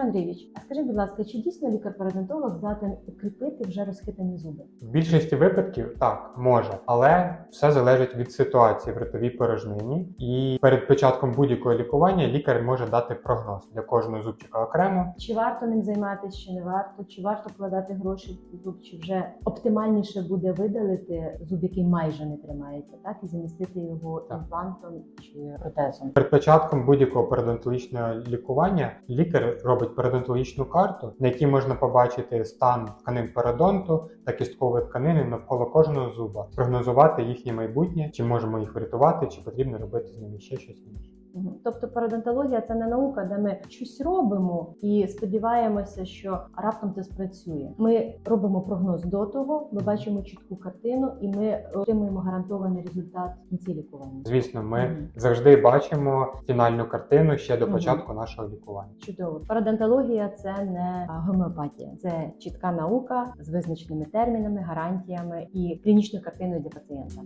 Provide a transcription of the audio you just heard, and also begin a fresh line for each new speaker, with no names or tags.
Андрійович, а скажіть, будь ласка, чи дійсно лікар-пародонтолог здатен укріпити вже розхитані зуби?
В більшості випадків так може, але все залежить від ситуації в ротовій порожнині. І перед початком будь-якого лікування лікар може дати прогноз для кожного зубчика окремо.
Чи варто ним займатися, чи не варто? Чи варто вкладати гроші в зуб, чи вже оптимальніше буде видалити зуб, який майже не тримається, так і замістити його
Так.
імплантом чи протезом?
Перед початком будь-якого пародонтологічного лікування лікар робить пародонтологічну карту, на якій можна побачити стан тканин пародонту та кісткової тканини навколо кожного зуба, прогнозувати їхнє майбутнє, чи можемо їх врятувати, чи потрібно робити з ними ще щось інше.
Тобто пародонтологія це не наука, де ми щось робимо і сподіваємося, що раптом це спрацює. Ми робимо прогноз до того, ми бачимо чітку картину, і ми отримуємо гарантований результат в кінці лікування.
Звісно, ми
Мгм.
завжди бачимо фінальну картину ще до початку нашого лікування.
Чудово. Пародонтологія це не гомеопатія, це чітка наука з визначеними термінами, гарантіями і клінічною картиною для пацієнта.